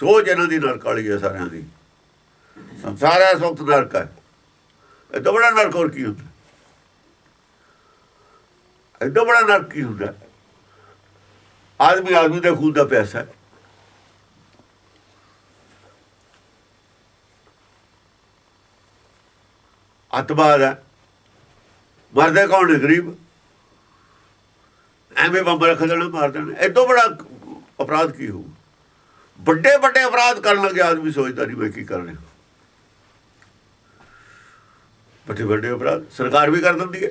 ਸੋਚ ਇਹਨਾਂ ਦੀ ਨਰਕ ਵਾਲੀ ਹੈ ਸਾਰਿਆਂ ਦੀ। ਸੰਸਾਰ ਇਸ ਵਕਤ ਨਰਕ ਹੈ। ਇਹ ਤੋਂ ਬੜਾ ਨਰਕ ਹੋਰ ਕੀ ਹੁੰਦਾ? ਇਹ ਤੋਂ ਬੜਾ ਨਰਕ ਕੀ ਹੁੰਦਾ? ਆਦਮੀ ਆਦਮੀ ਦੇ ਖੂਨ ਦਾ ਪਿਆਸਾ ਹੈ। ਅਤਬਾਦ ਹੈ। ਮਰਦੇ ਕੌਣ ਨੇ ਗਰੀਬ? ਐਵੇਂ ਬੰਬ ਰੱਖ ਦੇਣਾ, ਮਾਰ ਦੇਣਾ। ਇਹ ਤੋਂ ਬੜਾ ਅਪਰਾਧ ਕੀ ਹੋਊ? ਵੱਡੇ ਵੱਡੇ ਅਪਰਾਧ ਕਰਨ ਲੱਗੇ ਆਦਮੀ ਸੋਚਦਾ ਨਹੀਂ ਮੈਂ ਕੀ ਕਰ ਰਿਹਾ ਵੱਡੇ ਵੱਡੇ ਅਪਰਾਧ ਸਰਕਾਰ ਵੀ ਕਰ ਦਿੰਦੀ ਹੈ।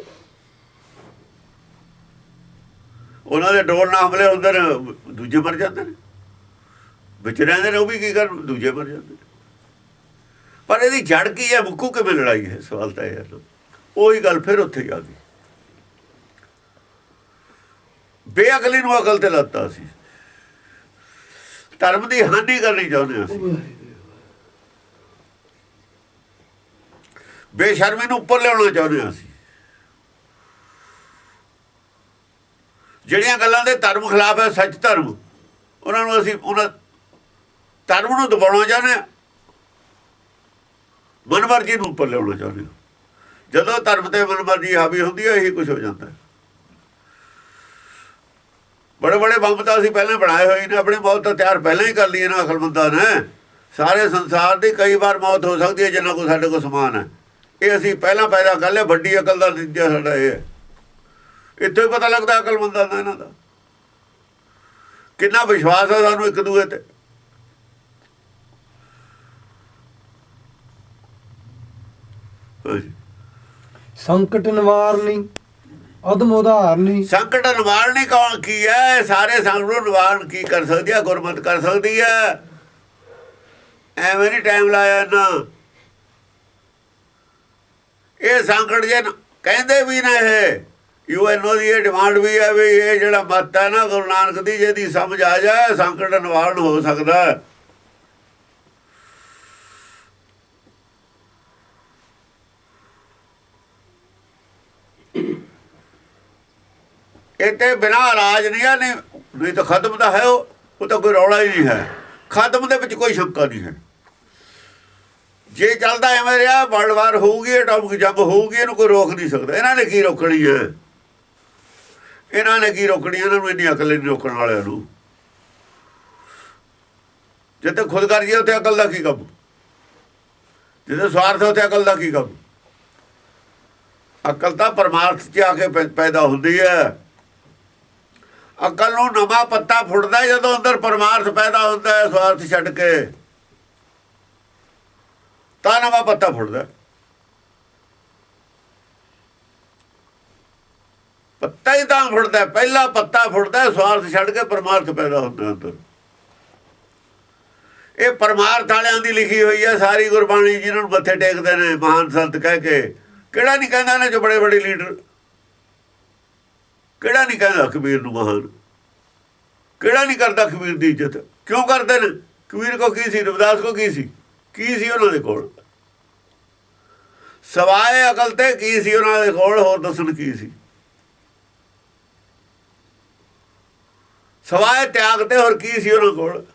ਉਹਨਾਂ ਦੇ ਡੋਰ ਨਾਲ ਹਮਲੇ ਹੁੰਦੇ ਨੇ ਦੂਜੇ ਮਰ ਜਾਂਦੇ ਨੇ। ਵਿੱਚ ਰਹਿੰਦੇ ਨੇ, ਉਹ ਵੀ ਕੀ ਕਰਨ, ਦੂਜੇ ਮਰ ਜਾਂਦੇ ਨੇ। ਪਰ ਇਹਦੀ ਜੜ ਕੀ ਹੈ, ਮੁੱਕੂ ਕਿਵੇਂ ਲੜਾਈ ਹੈ? ਸਵਾਲ ਤਾਂ ਇਹ ਹੈ ਉਹੀ ਗੱਲ ਫਿਰ ਉੱਥੇ ਆ ਗਈ। ਬੇਅਕਲੀ ਨੂੰ ਅਕਲ ਤੇ ਲੱਤਾ ਸੀ। ਧਰਮ ਦੀ ਹਾਨੀ ਕਰਨੀ ਚਾਹੁੰਦੇ ਅਸੀਂ। ਬੇਸ਼ਰਮੀ ਨੂੰ ਉੱਪਰ ਲਿਆਉਣਾ ਚਾਹੁੰਦੇ ਹਾਂ ਅਸੀਂ। ਜਿਹੜੀਆਂ ਗੱਲਾਂ ਦੇ ਧਰਮ ਖਿਲਾਫ ਹੈ, ਸੱਚ ਧਰਮ, ਉਹਨਾਂ ਨੂੰ ਅਸੀਂ ਉਹਨਾਂ ਧਰਮ ਨੂੰ ਦਬਾਉਣਾ ਚਾਹੁੰਦੇ ਹਾਂ। ਮਨਮਰਜ਼ੀ ਨੂੰ ਉੱਪਰ ਲਿਆਉਣਾ ਚਾਹੁੰਦੇ ਹਾਂ। ਜਦੋਂ ਧਰਮ ਤੇ ਮਨਮਰਜ਼ੀ ਹਾਵੀ ਹੁੰਦੀ ਹੈ, ਇਹੀ ਕੁਝ ਹੋ ਜਾਂਦਾ ਹੈ। ਬੜੇ ਬੜੇ ਬੰਬ ਤਾਂ ਅਸੀਂ ਪਹਿਲਾਂ ਬਣਾਏ ਹੋਏ ਨੇ, ਆਪਣੀ ਮੌਤ ਤਾਂ ਤਿਆਰ ਪਹਿਲਾਂ ਹੀ ਕਰ ਲਈਏ ਇਹਨਾਂ ਅਕਲਮੰਦਾਂ ਨੇ। ਸਾਰੇ ਸੰਸਾਰ ਦੀ ਕਈ ਵਾਰ ਮੌਤ ਹੋ ਸਕਦੀ ਹੈ, ਜਿੰਨਾ ਕੋ ਸਾਡੇ ਕੋਲ ਸਮਾਨ ਹੈ। ਇਹ ਅਸੀਂ ਪਹਿਲਾਂ ਪੈਦਾ ਕਰ ਲਿਆ, ਵੱਡੀ ਅਕਲ ਦਾ ਨਤੀਜਾ ਸਾਡਾ ਇਹ ਹੈ। ਇੱਥੇ ਹੀ ਪਤਾ ਲੱਗਦਾ ਅਕਲਮੰਦਾਂ ਦਾ, ਇਹਨਾਂ ਦਾ। ਕਿੰਨਾ ਵਿਸ਼ਵਾਸ ਹੈ ਸਾਨੂੰ ਇੱਕ ਦੂਜੇ ਤੇ। ਸੰਕਟ ਨਿਵਾਰਨੀ ਅਦਮ ਉਦਾਹਰਨੀ ਸੰਕਟ ਨਿਵਾਰਣੀ ਕੌਣ ਕੀ ਹੈ? ਸਾਰੇ ਸੰਕਟ ਨਿਵਾਰਨ ਕੀ ਕਰ ਸਕਦੀ ਹੈ? ਗੁਰਮਤ ਕਰ ਸਕਦੀ ਹੈ। ਐਵੇਂ ਨਹੀਂ ਟਾਈਮ ਲਾਇਆ ਨਾ ਇਹ ਸੰਕਟ ਜੇ ਕਹਿੰਦੇ ਵੀ ਨਾ ਇਹ। ਯੂਐਨਓ ਦੀ ਇਹ ਡਿਮਾਂਡ ਵੀ ਹੈ ਵੀ ਇਹ ਜਿਹੜਾ ਮਤ ਹੈ ਨਾ, ਗੁਰੂ ਨਾਨਕ ਦੀ, ਜਿਹਦੀ ਸਮਝ ਆ ਜਾਏ, ਸੰਕਟ ਨਿਵਾਰਨ ਹੋ ਸਕਦਾ ਹੈ। ਇਹ ਤੇ ਬਿਨਾ ਇਲਾਜ ਨਹੀਂ ਹੈ ਨਹੀਂ ਨਹੀਂ ਤਾਂ ਖਤਮ ਤਾਂ ਹੈ ਉਹ ਤਾਂ ਕੋਈ ਰੌਲਾ ਹੀ ਨਹੀਂ ਹੈ। ਖਤਮ ਦੇ ਵਿੱਚ ਕੋਈ ਸ਼ੰਕਾ ਨਹੀਂ ਹੈ। ਜੇ ਚੱਲਦਾ ਐਵੇਂ ਰਿਹਾ, ਵਰਲਡ ਵਾਰ ਹੋਊਗੀ, ਐਟੋਮਿਕ ਜੰਗ ਹੋਊਗੀ, ਇਹਨੂੰ ਕੋਈ ਰੋਕ ਨਹੀਂ ਸਕਦਾ। ਇਹਨਾਂ ਨੇ ਕੀ ਰੋਕਣੀ ਹੈ? ਇਹਨਾਂ ਨੇ ਕੀ ਰੋਕਣੀ ਇਹਨਾਂ ਨੂੰ ਇੰਨੀ ਅਕਲ ਨਹੀਂ ਰੋਕਣ ਵਾਲਿਆਂ ਨੂੰ। ਜਿੱਥੇ ਖੁਦ ਕਰ ਉੱਥੇ ਅਕਲ ਦਾ ਕੀ ਕੰਮ? ਜਿੱਥੇ ਸਵਾਰਥ ਹੈ, ਉੱਥੇ ਅਕਲ ਦਾ ਕੀ ਕੰਮ? ਅਕਲ ਤਾਂ ਪਰਮਾਰਥ 'ਚ ਆ ਕੇ ਪੈ- ਪੈਦਾ ਹੁੰਦੀ ਹੈ। ਅਕਲ ਨੂੰ ਨਵਾਂ ਪੱਤਾ ਫੁੱਟਦਾ ਜਦੋਂ ਅੰਦਰ ਪਰਮਾਰਥ ਪੈਦਾ ਹੁੰਦਾ ਹੈ, ਸਵਾਰਥ ਛੱਡ ਕੇ। ਤਾਂ ਨਵਾਂ ਪੱਤਾ ਫੁੱਟਦਾ। ਪੱਤਾ ਹੀ ਤਾਂ ਫੁੱਟਦਾ ਪਹਿਲਾ ਪੱਤਾ ਫੁੱਟਦਾ ਸਵਾਰਥ ਛੱਡ ਕੇ ਪਰਮਾਰਥ ਪੈਦਾ ਹੁੰਦਾ ਅੰਦਰ। ਇਹ ਪਰਮਾਰਥ ਵਾਲਿਆਂ ਦੀ ਲਿਖੀ ਹੋਈ ਹੈ, ਸਾਰੀ ਗੁਰਬਾਣੀ ਜਿਹਨਾਂ ਨੂੰ ਮੱਥੇ ਟੇਕਦੇ ਨੇ, ਮਹਾਨ ਸੰਤ ਕਹਿ ਕੇ। ਕਿਹੜਾ ਨਹੀਂ ਕਹਿੰਦਾ ਨੇ ਜੋ ਬੜੇ ਬੜੇ ਲੀਡਰ ਕਿਹੜਾ ਨਹੀਂ ਕਹਿੰਦਾ ਕਬੀਰ ਨੂੰ ਮਹਾਨ? ਕਿਹੜਾ ਨਹੀਂ ਕਰਦਾ ਕਬੀਰ ਦੀ ਇੱਜ਼ਤ? ਕਿਉਂ ਕਰਦੇ ਨੇ? ਕਬੀਰ ਕੋ ਕੀ ਸੀ? ਰਵਿਦਾਸ ਕੋ ਕੀ ਸੀ? ਕੀ ਸੀ ਉਹਨਾਂ ਦੇ ਕੋਲ? ਸਵਾਏ ਅਕਲ ਤੇ ਕੀ ਸੀ ਉਹਨਾਂ ਦੇ ਕੋਲ? ਹੋਰ ਦੱਸਣ ਕੀ ਸੀ? ਸਵਾਏ ਤਿਆਗ ਤੇ ਹੋਰ ਕੀ ਸੀ ਉਹਨਾਂ ਕੋਲ?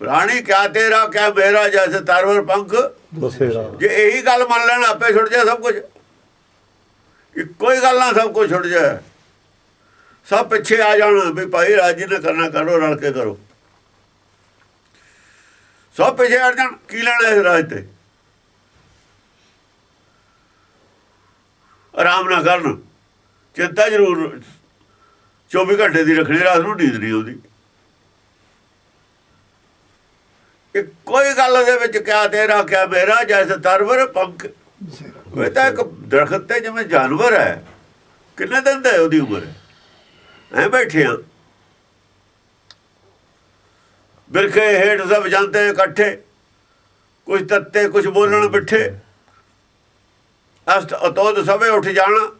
ਪ੍ਰਾਣੀ ਕਿਆ ਤੇਰਾ ਕਿਆ ਮੇਰਾ ਜੈਸੇ ਤਰਵਰ ਪੰਖ? ਜੇ ਇਹੀ ਗੱਲ ਮੰਨ ਲੈਣ ਆਪੇ ਛੁੱਟ ਜਾਏ ਸਭ ਕੁਝ ਇੱਕੋ ਹੀ ਗੱਲ ਨਾਲ ਸਭ ਕੁਝ ਛੁੱਟ ਜਾਏ। ਸਭ ਪਿੱਛੇ ਆ ਜਾਣ, ਵੀ ਭਾਈ ਰਾਜੀ ਨੇ ਕਰਨਾ ਕਰੋ, ਰਲ ਕੇ ਕਰੋ। ਸਭ ਪਿੱਛੇ ਹਟ ਜਾਣ, ਕੀ ਲੈਣਾ ਇਸ ਰਾਜ ਤੇ? ਆਰਾਮ ਨਾ ਕਰਨ। ਚਿੰਤਾ ਜ਼ਰੂਰ 24 ਘੰਟੇ ਦੀ ਰੱਖਣੀ, ਰਾਤ ਨੂੰ ਨੀਂਦ ਨਹੀਂ ਆਉਂਦੀ। ਇਹ ਕੋਈ ਗੱਲ ਦੇ ਵਿੱਚ ਕਿਆ ਤੇਰਾ ਕਿਆ ਮੇਰਾ ਜੈਸ ਤਰਵਰ ਪੰਖ। ਇਹ ਤਾਂ ਇੱਕ ਦਰਖਤ ਤੇ ਜਿਵੇਂ ਜਾਨਵਰ ਹੈ। ਕਿੰਨੇ ਦਿਨ ਦਾ ਉਹਦੀ ਉਮਰ? ਐ ਬੈਠੇ ਆ ਬਿਰਖੇ ਹੇਠ ਸਭ ਜਾਂਦੇ ਇਕੱਠੇ। ਕੁਝ ਤੱਤੇ ਕੁਝ ਬੋਲਣ ਬਿਠੇ ਅਸਤ ਅਤੋਦ ਸਭੇ ਉੱਠ ਜਾਣਾ।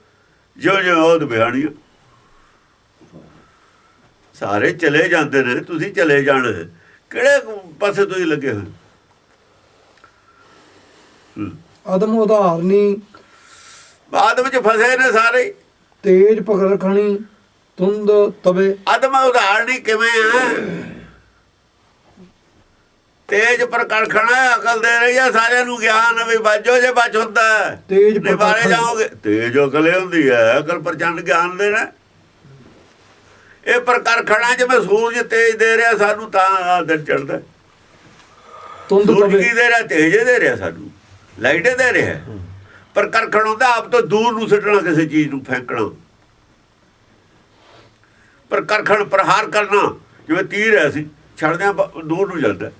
ਜੋ ਜੋ ਉਹਦ ਬਿਹਾਣੀਆਂ। ਸਾਰੇ ਚਲੇ ਜਾਂਦੇ ਨੇ, ਤੁਸੀਂ ਚਲੇ ਜਾਣਾ। ਕਿਹੜੇ ਪਾਸੇ ਤੁਸੀਂ ਲੱਗੇ ਹੋਏ ਅਦਮ ਉਦਾਹਰਨੀ ਬਾਅਦ ਵਿੱਚ ਫਸੇ ਨੇ ਸਾਰੇ। ਤੇਜ ਪਕੜ ਰਖਣੀ ਤੁੰਦ ਤਵੇ। ਅਦਮ ਉਦਾਹਰਣੀ ਕਿਵੇਂ ਹੈ ਤੇਜ ਪ੍ਰਕਰਖਣ ਹੈ ਅਕਲ ਦੇ ਰਹੀ ਹੈ ਸਾਰਿਆਂ ਨੂੰ ਗਿਆਨ ਵੀ ਬਾਜੋ ਜੇ ਬਚ ਹੁੰਦਾ। ਤੇਜ ਨਹੀਂ ਬਾਰੇ ਪ੍ਰਕਰਖਣ। ਜਾਓਗੇ। ਤੇਜ ਅਕਲ ਹੁੰਦੀ ਹੈ ਅਕਲ ਪ੍ਰਚੰਡ ਗਿਆਨ ਦੇਣਾ ਇਹ ਪ੍ਰਕਰਖਣਾ ਜਿਵੇਂ ਸੂਰਜ ਤੇਜ ਦੇ ਰਿਹਾ ਸਾਨੂੰ ਤਾਂ ਦਿਨ ਚੜਦਾ ਤੁੰਦ ਤਵੇ। ਕੀ ਦੇ ਰਿਹਾ? ਤੇਜ ਦੇ ਰਿਹਾ ਸਾਨੂੰ। ਲਾਈਟ ਦੇ ਰਿਹਾ। ਪਰ ਕਰਖਣ ਹੁੰਦਾ ਆਪ ਤੋਂ ਦੂਰ ਨੂੰ ਸਿੱਟਣਾ ਕਿਸੇ ਚੀਜ਼ ਨੂੰ ਫੈਂਕਣਾ। ਪਰ ਕਰਖਣ ਪ੍ਰਹਾਰ ਕਰਨਾ ਜਿਵੇਂ ਤੀਰ ਹੈ ਸੀ ਛੱਡਦਿਆਂ ਦੂਰ ਨੂੰ ਜਾਂਦਾ।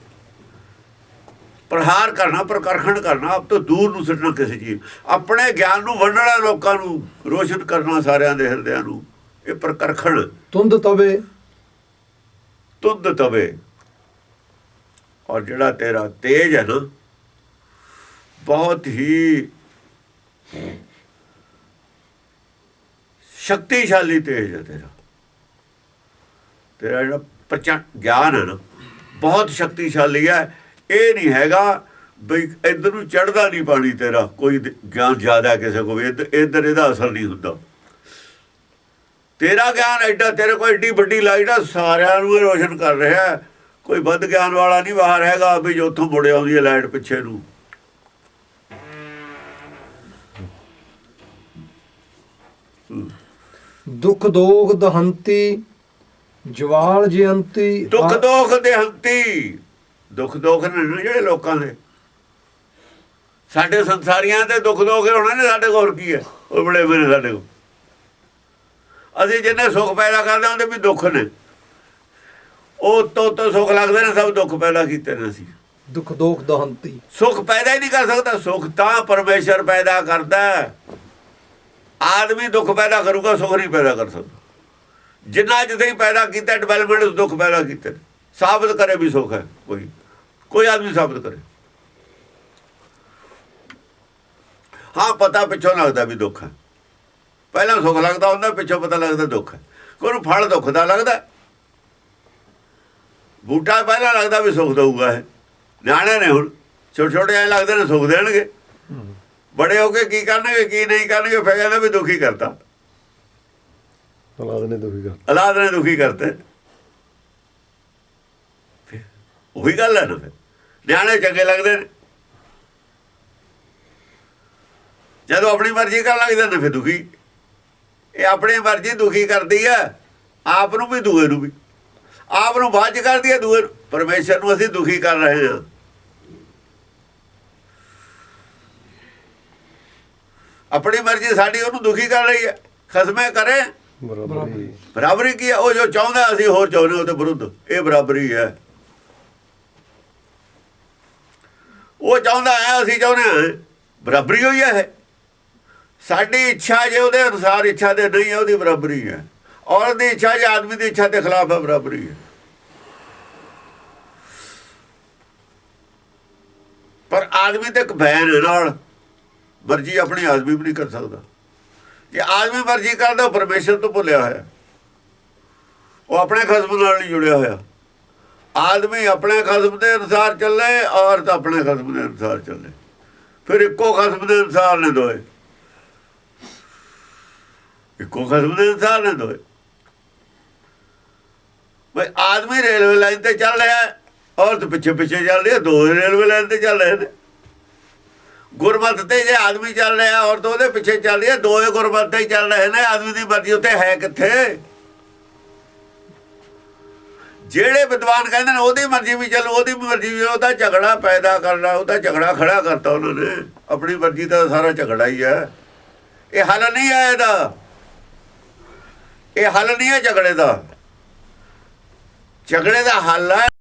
ਪ੍ਰਹਾਰ ਕਰਨਾ ਪਰ ਕਰਖਣ ਕਰਨਾ ਆਪ ਤੋਂ ਦੂਰ ਨੂੰ ਸਿੱਟਣਾ ਕਿਸੇ ਚੀਜ਼ ਆਪਣੇ ਗਿਆਨ ਨੂੰ ਵੰਡਣਾ ਲੋਕਾਂ ਨੂੰ ਰੋਸ਼ਨ ਕਰਨਾ ਸਾਰਿਆਂ ਦੇ ਹਿਰਦਿਆਂ ਨੂੰ। ਇਹ ਪ੍ਰਕਰਖਣ। ਤੁੰਦ ਤਵੇ। ਤੁਧ ਤਵੇ। ਔਰ ਜਿਹੜਾ ਤੇਰਾ ਤੇਜ ਹੈ ਨਾ ਬਹੁਤ ਹੀ ਸ਼ਕਤੀਸ਼ਾਲੀ ਤੇਜ ਹੈ ਤੇਰਾ। ਤੇਰਾ ਜਿਹੜਾ ਪ੍ਰਚੰਡ ਗਿਆਨ ਹੈ ਨਾ, ਬਹੁਤ ਸ਼ਕਤੀਸ਼ਾਲੀ ਹੈ। ਇਹ ਨਹੀਂ ਹੈਗਾ ਵੀ ਇਧਰ ਨੂੰ ਚੜਦਾ ਨਹੀਂ ਪਾਣੀ ਤੇਰਾ, ਕੋਈ ਗਿਆਨ ਜ਼ਿਆਦਾ ਕਿਸੇ ਕੋਲ ਇੱਧਰ ਇੱਧਰ ਇਹਦਾ ਅਸਰ ਨਹੀਂ ਹੁੰਦਾ। ਤੇਰਾ ਗਿਆਨ ਐਡਾ, ਤੇਰੇ ਕੋਲ ਏਡੀ ਵੱਡੀ ਲਾਈਟ ਆ, ਸਾਰਿਆਂ ਨੂੰ ਰੋਸ਼ਨ ਕਰ ਰਿਹਾ ਕੋਈ ਵੱਧ ਗਿਆਨ ਵਾਲਾ ਨਹੀਂ ਬਾਹਰ ਹੈਗਾ ਵੀ ਜੋ ਉੱਥੋਂ ਮੁੜ ਆਉਂਦੀ ਹੈ ਲਾਈਟ ਪਿੱਛੇ ਨੂੰ। ਦੁਖ ਦੋਖ ਦਹੰਤੀ ਜਵਾਲ ਜਯੰਤੀ ਦੁੱਖ ਦੋਖ ਦੇ ਹੰਤੀ ਦੁੱਖ ਦੋਖ ਨੇ ਜਿਹੜੇ ਲੋਕਾਂ ਦੇ। ਸਾਡੇ ਸੰਸਾਰੀਆਂ ਦੇ ਦੁੱਖ ਦੋਖ ਹੋਣਾ ਨੇ ਸਾਡੇ ਕੋਲ ਕੀ ਹੈ? ਉਹ ਬੜੇ ਮੇਰੇ ਸਾਡੇ ਕੋਲ। ਅਸੀਂ ਜਿੰਨੇ ਸੁੱਖ ਪੈਦਾ ਕਰਦੇ ਹੁੰਦੇ ਵੀ ਦੁੱਖ ਨੇ। ਉਹ ਤੋਂ ਤੋਂ ਸੁੱਖ ਲੱਗਦੇ ਨੇ ਸਭ ਦੁੱਖ ਪੈਦਾ ਕੀਤੇ ਨੇ ਅਸੀਂ। ਦੁਖ ਦੋਖ ਦਹੰਤੀ। ਸੁੱਖ ਪੈਦਾ ਹੀ ਨਹੀਂ ਕਰ ਸਕਦਾ। ਸੁੱਖ ਤਾਂ ਪਰਮੇਸ਼ਰ ਪੈਦਾ ਕਰਦਾ। ਆਦਮੀ ਦੁੱਖ ਪੈਦਾ ਕਰੂਗਾ ਸੁੱਖ ਨਹੀਂ ਪੈਦਾ ਕਰ ਸਕਦਾ। ਜਿੰਨਾ ਜਿੱਥੇ ਹੀ ਪੈਦਾ ਕੀਤਾ ਡਿਵੈਲਪਮੈਂਟ ਉਸ ਦੁੱਖ ਪੈਦਾ ਕੀਤੇ ਸਾਬਤ ਕਰੇ ਵੀ ਸੁੱਖ ਹੈ, ਕੋਈ। ਕੋਈ ਆਦਮੀ ਸਾਬਤ ਕਰੇ। ਹਾਂ, ਪਤਾ ਪਿੱਛੋਂ ਲੱਗਦਾ ਵੀ ਦੁੱਖ ਹੈ। ਪਹਿਲਾਂ ਸੁੱਖ ਲੱਗਦਾ ਹੁੰਦਾ, ਪਿੱਛੋਂ ਪਤਾ ਲੱਗਦਾ ਦੁੱਖ ਹੈ। ਕੋਈ ਨੂੰ ਫਲ ਦੁੱਖ ਦਾ ਲੱਗਦਾ ਬੂਟਾ ਪਹਿਲਾਂ ਲੱਗਦਾ ਵੀ ਸੁੱਖ ਦਊਗਾ ਇਹ। ਨਿਆਣੇ ਨੇ ਹੁਣ। ਛੋਟੇ ਛੋਟੇ ਐ ਲੱਗਦੇ ਨੇ, ਸੁੱਖ ਦੇਣਗੇ। ਬੜੇ ਹੋ ਕੇ ਕੀ ਕਰਨਗੇ ਕੀ ਨਹੀਂ ਕਰਨਗੇ ਫਿਰ ਕਹਿੰਦਾ ਵੀ ਦੁਖੀ ਕਰਤਾ। ਔਲਾਦ ਨੇ ਦੁਖੀ ਕਰ ਔਲਾਦ ਨੇ ਦੁਖੀ ਕਰਤੇ। ਉਹੀ ਗੱਲ ਹੈ ਨਾ ਫਿਰ। ਨਿਆਣੇ ਚੰਗੇ ਲੱਗਦੇ ਨੇ। ਜਦੋਂ ਆਪਣੀ ਮਰਜ਼ੀ ਕਰਨ ਲੱਗਦੇ ਨੇ ਫਿਰ ਦੁਖੀ। ਇਹ ਆਪਣੀ ਮਰਜ਼ੀ ਦੁਖੀ ਕਰਦੀ ਹੈ। ਆਪ ਨੂੰ ਵੀ ਦੂਏ ਨੂੰ ਵੀ। ਆਪ ਨੂੰ ਚ ਕਰਦੀ ਹੈ ਦੂਏ ਨੂੰ। ਪਰਮੇਸ਼ਰ ਨੂੰ ਅਸੀਂ ਦੁਖੀ ਕਰ ਰਹੇ ਹਾਂ। ਆਪਣੀ ਮਰਜ਼ੀ ਸਾਡੀ ਉਹਨੂੰ ਦੁਖੀ ਕਰ ਰਹੀ ਹੈ। ਖਸਮੇ ਕਰੇ। ਬਰਾਬਰ। ਕੀ ਹੈ? ਉਹ ਜੋ ਚਾਹੁੰਦਾ ਅਸੀਂ ਹੋਰ ਚਾਹੁੰਦੇ ਉਹਦੇ ਵਿਰੁੱਧ। ਇਹ ਬਰਾਬਰੀ ਹੈ। ਉਹ ਚਾਹੁੰਦਾ ਹੈ ਅਸੀਂ ਚਾਹੁੰਦੇ ਹਾਂ। ਬਰਾਬਰੀ ਹੋਈ ਹੈ। ਸਾਡੀ ਇੱਛਾ ਜੇ ਉਹਦੇ ਅਨੁਸਾਰ ਇੱਛਾ ਦੇ ਨਹੀਂ ਹੈ ਉਹਦੀ ਬਰਾਬਰੀ ਹੈ। ਔਰਤ ਦੀ ਇੱਛਾ ਜੇ ਆਦਮੀ ਦੀ ਇੱਛਾ ਦੇ ਖਿਲਾਫ ਹੈ ਬਰਾਬਰੀ ਹੈ। ਪਰ ਆਦਮੀ ਤੇ ਇੱਕ ਬੈਨ ਨਾਲ। ਮਰਜ਼ੀ ਆਪਣੀ ਆਦਮੀ ਵੀ ਨਹੀਂ ਕਰ ਸਕਦਾ। ਜੇ ਆਦਮੀ ਮਰਜ਼ੀ ਕਰਦਾ, ਉਹ ਪਰਮੇਸ਼ਰ ਤੋਂ ਭੁੱਲਿਆ ਹੋਇਆ। ਉਹ ਆਪਣੇ ਖਸਮ ਨਾਲ ਨਹੀਂ ਜੁੜਿਆ ਹੋਇਆ। ਆਦਮੀ ਆਪਣੇ ਖਸਮ ਦੇ ਅਨੁਸਾਰ ਚੱਲੇ, ਔਰਤ ਆਪਣੇ ਖਸਮ ਦੇ ਅਨੁਸਾਰ ਚੱਲੇ। ਫਿਰ ਇੱਕੋ ਖਸਮ ਦੇ ਅਨੁਸਾਰ ਨੇ ਦੋਏ। ਇੱਕੋ ਖਸਮ ਦੇ ਅਨੁਸਾਰ ਨੇ ਦੋਏ। ਬਈ ਆਦਮੀ ਰੇਲਵੇ ਲਾਈਨ ਤੇ ਚੱਲ ਰਿਹਾ, ਔਰਤ ਪਿੱਛੇ ਪਿੱਛੇ ਚੱਲ ਰਹੀ ਹੈ, ਦੋ ਰੇਲਵੇ ਲਾਈਨ ਤੇ ਚੱਲ ਰਹੇ ਨੇ। ਗੁਰਮਤ ਤੇ ਜੇ ਆਦਮੀ ਚੱਲ ਰਿਹਾ ਔਰਤ ਉਹਦੇ ਪਿੱਛੇ ਚੱਲ ਰਹੀ ਹੈ ਦੋਏ ਗੁਰਮਤ ਤੇ ਹੀ ਚੱਲ ਰਹੇ ਨੇ, ਆਦਮੀ ਦੀ ਮਰਜ਼ੀ ਉੱਤੇ ਹੈ ਕਿੱਥੇ? ਜਿਹੜੇ ਵਿਦਵਾਨ ਕਹਿੰਦੇ ਨੇ ਉਹਦੀ ਮਰਜ਼ੀ ਵੀ ਚੱਲੂ, ਉਹਦੀ ਮਰਜ਼ੀ ਵੀ ਉਹਦਾ ਝਗੜਾ ਪੈਦਾ ਕਰਨਾ, ਉਹਦਾ ਝਗੜਾ ਖੜਾ ਕਰਤਾ ਉਹਨਾਂ ਨੇ। ਆਪਣੀ ਮਰਜ਼ੀ ਦਾ ਸਾਰਾ ਝਗੜਾ ਹੀ ਹੈ। ਇਹ ਹੱਲ ਨਹੀਂ ਹੈ ਇਹਦਾ। ਇਹ ਹੱਲ ਨਹੀਂ ਹੈ ਝਗੜੇ ਦਾ। ਝਗੜੇ ਦਾ ਹੱਲ ਹੈ।